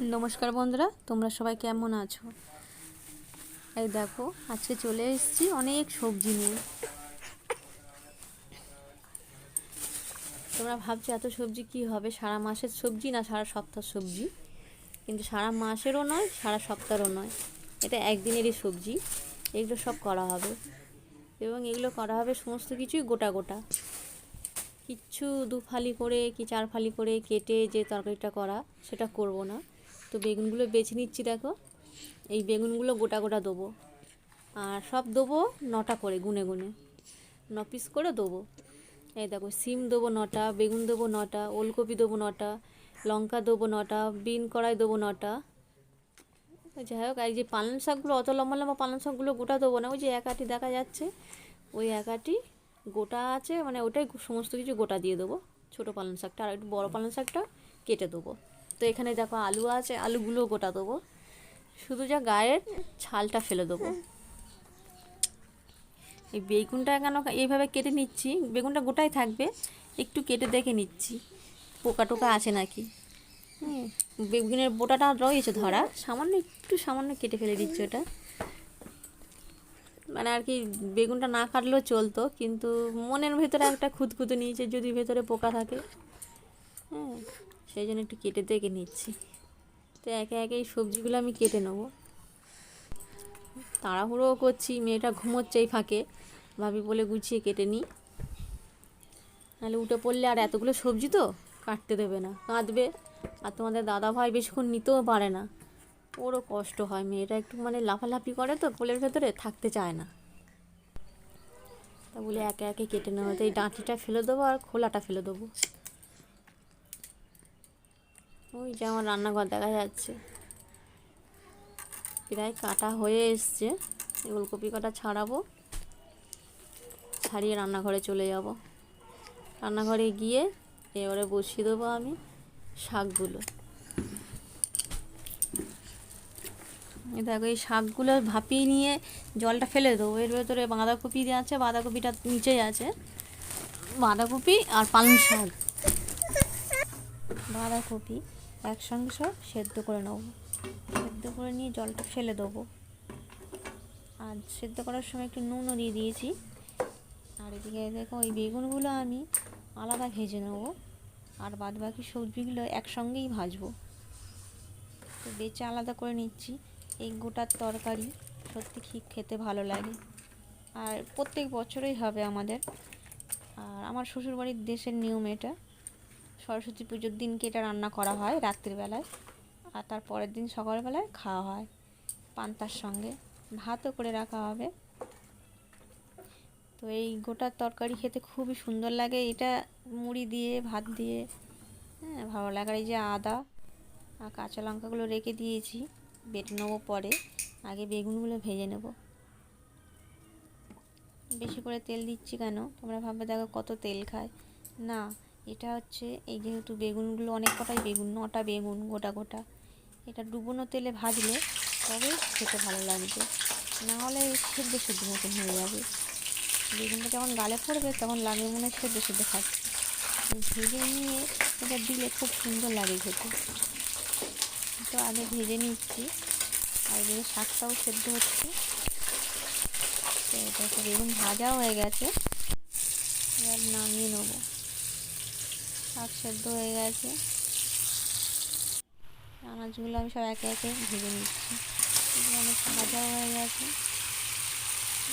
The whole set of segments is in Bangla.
নমস্কার বন্ধুরা, তোমরা সবাই কেমন আছো? এই দেখো, আজকে চলে এসেছি অনেক সবজি নিয়ে। তোমরা ভাবছ এত সবজি কি হবে? সারা মাসের সবজি না সারা সপ্তাহ সবজি? কিন্তু সারা মাসেরও নয়, সারা সপ্তাহেরও নয়। এটা একদিনেরই সবজি। এগুলো সব করা হবে। এবং এগুলো করা হবে সমস্ত কিছুই গোটা গোটা। কিচ্ছু দু ফালি করে কি চার ফালি করে কেটে যে তরকারিটা করা, সেটা করব না। তো বেগুনগুলো বেছে নিচ্ছি, দেখো। এই বেগুনগুলো গোটা গোটা দেবো। আর সব দেবো নটা করে, গুনে গুনে। ন পিস করে দেবো। এই দেখো, সিম দেবো নটা, বেগুন দেবো নটা, ওলকপি দেবো নটা, লঙ্কা দেবো নটা, বিন কড়াই দেবো নটা। যাই হোক এই যে পালং শাকগুলো, অত লম্বা লম্বা পালং শাকগুলো গোটা দেবো না। ওই যে এক আটি দেখা যাচ্ছে, ওই এক আটি গোটা আছে মানে ওটাই সমস্ত কিছু গোটা দিয়ে দেবো, ছোটো পালং শাকটা। আর একটু বড়ো পালং শাকটা কেটে দেবো। তো এখানে দেখো আলু আছে, আলুগুলো গোটা দেবো। শুধু যা গায়ের ছালটা ফেলে দেবো। এই বেগুনটা কেন এইভাবে কেটে নিচ্ছি, বেগুনটা গোটাই থাকবে, একটু কেটে দেখে নিচ্ছি। পোকা টোকা আছে নাকি? হুম, বেগুনের বোটাটা রয়েছে ধরা, সামান্য একটু সামান্য কেটে ফেলে দিচ্ছি ওটা। মানে আর কি বেগুনটা না কাটলেও চলতো, কিন্তু মনের ভেতরে একটা খুঁতখুতো নিয়েছে, যদি ভেতরে পোকা থাকে। হ্যাঁ সেই জন্য একটু কেটে দেখে নিচ্ছি। তো একে একে এই সবজিগুলো আমি কেটে নেব। তাড়াহুড়োও করছি, মেয়েটা ঘুমোচ্ছে এই ফাঁকে। ভাবি বলে গুছিয়ে কেটে নিই। নাহলে উঠে পড়লে আর এতগুলো সবজি তো কাটতে দেবে না, কাঁদবে। আর তোমাদের দাদা ভাই বেশিক্ষণ নিতেও পারে না। ওরও কষ্ট হয়, মেয়েটা একটু মানে লাফালাফি করে তো, কোলের ভেতরে থাকতে চায় না। তা বলে একে একে কেটে নেওয়া এই ডাঁটিটা ফেলে দেবো আর খোলাটা ফেলে দেবো। ওই যে আমার রান্নাঘর দেখা যাচ্ছে। প্রায় কাটা হয়ে এসছে। ওলকপি কাটা ছাড়াবো, ছাড়িয়ে রান্নাঘরে চলে যাব। রান্নাঘরে গিয়ে এবারে বসিয়ে দেবো আমি শাকগুলো। দেখো, এই শাকগুলো ভাপিয়ে নিয়ে জলটা ফেলে দেবো। এর ভেতরে বাঁধাকপি দিয়ে আছে, বাঁধাকপিটা নিচেই আছে। বাঁধাকপি আর পালং শাক। বাঁধাকপি। একসঙ্গে সব সেদ্ধ করে নেব। সেদ্ধ করে নিয়ে জলটা ফেলে দেবো। আর সেদ্ধ করার সময় একটু নুনও দিয়ে দিয়েছি। আর এদিকে দেখো, ওই বেগুনগুলো আমি আলাদা ভেজে নেব। আর বাদ বাকি সবজিগুলো একসঙ্গেই ভাজবো। তো বেচে আলাদা করে নিচ্ছি। এই গোটার তরকারি সত্যি ঠিক খেতে ভালো লাগে। আর প্রত্যেক বছরই হবে আমাদের। আর আমার শ্বশুরবাড়ির দেশের নিয়ম এটা। সরস্বতী পুজোর দিনকে এটা রান্না করা হয় রাত্রিবেলায় আর তার পরের দিন সকালবেলায় খাওয়া হয় পান্তার সঙ্গে। ভাতও করে রাখা হবে। তো এই গোটার তরকারি খেতে খুবই সুন্দর লাগে। এটা মুড়ি দিয়ে, ভাত দিয়ে হ্যাঁ ভালো লাগার এই যে আদা আর কাঁচা লঙ্কাগুলো রেখে দিয়েছি। বেটে নেব পরে। আগে বেগুনগুলো ভেজে নেব। বেশি করে তেল দিচ্ছি কেন? তোমরা ভাববে, দেখো কত তেল খায়। না এটা হচ্ছে এই যেহেতু বেগুনগুলো অনেক কটাই বেগুন, নটা বেগুন গোটা গোটা। এটা ডুবোনো তেলে ভাজলে তবে খেতে ভালো লাগবে। না হলে সেদ্ধ সেদ্ধ মতন হয়ে যাবে। বেগুনটা যখন গালে পড়বে তখন লাগে মনে হয় সেদ্ধ সেদ্ধ খাচ্ছে ভেজে নিয়ে এটা দিলে খুব সুন্দর লাগে খেতে। তো আগে ভেজে নিচ্ছি। আর এদিকে শাকটাও সেদ্ধ হচ্ছে। তো এটা বেগুন ভাজা হয়ে গেছে। এবার নামিয়ে নেব। শাক সেদ্ধ হয়ে গেছে। আনাজগুলো আমি সব একে একে ভেজে নিচ্ছি। এগুলো অনেক ভাজা হয়ে গেছে।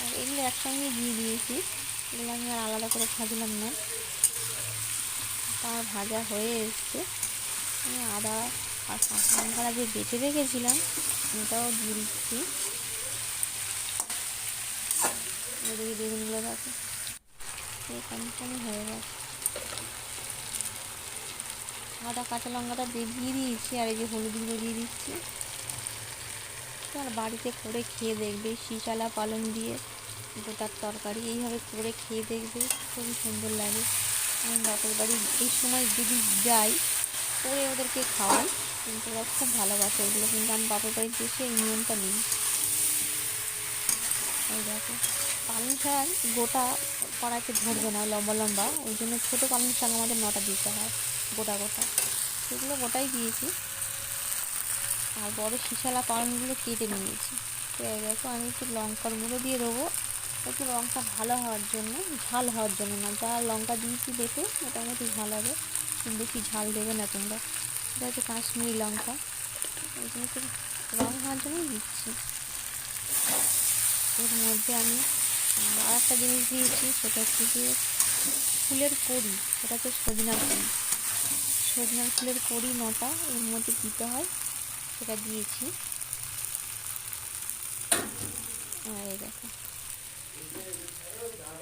আর এগুলো একসঙ্গে দিয়ে দিয়েছি। এগুলো আমি আর আলাদা করে ভাজলাম না। আমার ভাজা হয়ে এসছে। আমি আদা আর কাঁচা লঙ্কাটা যে বেটে রেখেছিলাম, ওটাও দিয়ে দিচ্ছি। এদিকে বেগুনগুলো দেখো। এই কমসমই হয়ে গেছে। আদা, কাঁচা লঙ্কাটা দিয়ে দিয়ে দিয়েছি আর এই যে হলুদগুলো দিয়ে দিচ্ছি। আর বাড়িতে করে খেয়ে দেখবে, শিশালা পালং দিয়ে গোটার তরকারি, এইভাবে করে খেয়ে দেখবে, খুবই সুন্দর লাগে। আমি বাপের বাড়ি এই সময় যদি যাই, করে ওদেরকে খাওয়াই, কিন্তু ওরা খুব ভালোবাসে ওগুলো, কিন্তু আমি বাপের বাড়িতে এসে এই নিয়মটা নিই। এই দেখো, পালং শাক গোটা কড়াইতে ধরবে না, লম্বা লম্বা, ওই জন্য ছোটো পালং শাক আমাদের নটা দিতে হয়, গোটা গোটা। সেগুলো গোটাই দিয়েছি। আর বড় শিশালা পালনগুলো কেটে নিয়েছি। তো দেখো, আমি একটু লঙ্কার গুঁড়ো দিয়ে দেবো। একটু লঙ্কা ভালো হওয়ার জন্য, ঝাল হওয়ার জন্য না, যা লঙ্কা দিয়েছি বেটে, মোটামুটি ঝাল হবে। বেশি ঝাল দেবে না তোমরা। এটা হচ্ছে কাশ্মীরি লঙ্কা। ওই জন্য একটু রং হওয়ার জন্যই দিচ্ছি। এর মধ্যে আমি আর একটা জিনিস দিয়েছি, সেটা হচ্ছে যে ফুলের কড়ি। সেটা হচ্ছে সজনা ফুল সজনার ফুলের কড়ি নটা, এর মধ্যে দিতে হয়। সেটা দিয়েছি। দেখো।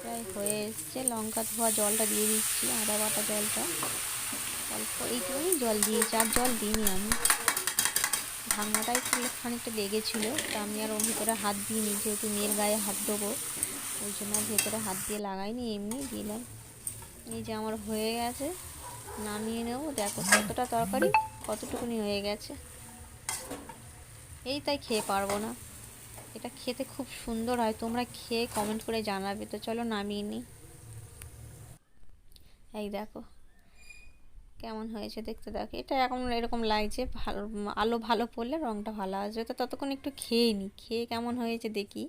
প্রায় হয়ে এসছে। লঙ্কা ধোয়া জলটা দিয়ে দিচ্ছি, আদা বাটা জলটা। অল্প এইটুকুনি জল দিয়েছি, আর জল দিইনি আমি। ঢাকনাটা একটু খানিকটা লেগেছিলো, তা আমি আর ওর ভিতরে হাত দিইনি, যেহেতু মেয়ের গায়ে হাত দেবো, ওই জন্য ভেতরে হাত দিয়ে লাগাইনি, এমনি দিলাম। এই যে আমার হয়ে গেছে। নামিয়ে নেব। দেখো কতটা তরকারি, কতটুকুনি হয়ে গেছে। এই তাই খেয়ে পারব না। এটা খেতে খুব সুন্দর হয়। তোমরা খেয়ে কমেন্ট করে জানাবে। তো চলো নামিয়ে নিই। এই দেখো, কেমন হয়েছে দেখতে দেখো। এটা এখন এরকম লাগছে, ভালো, আলো ভালো পড়লে রঙটা ভালো আসবে। তো ততক্ষণ একটু খেয়ে নিই। খেয়ে কেমন হয়েছে দেখি।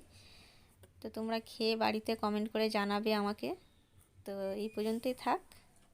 তো তোমরা খেয়ে বাড়িতে কমেন্ট করে জানাবে আমাকে। তো এই পর্যন্তই থাক।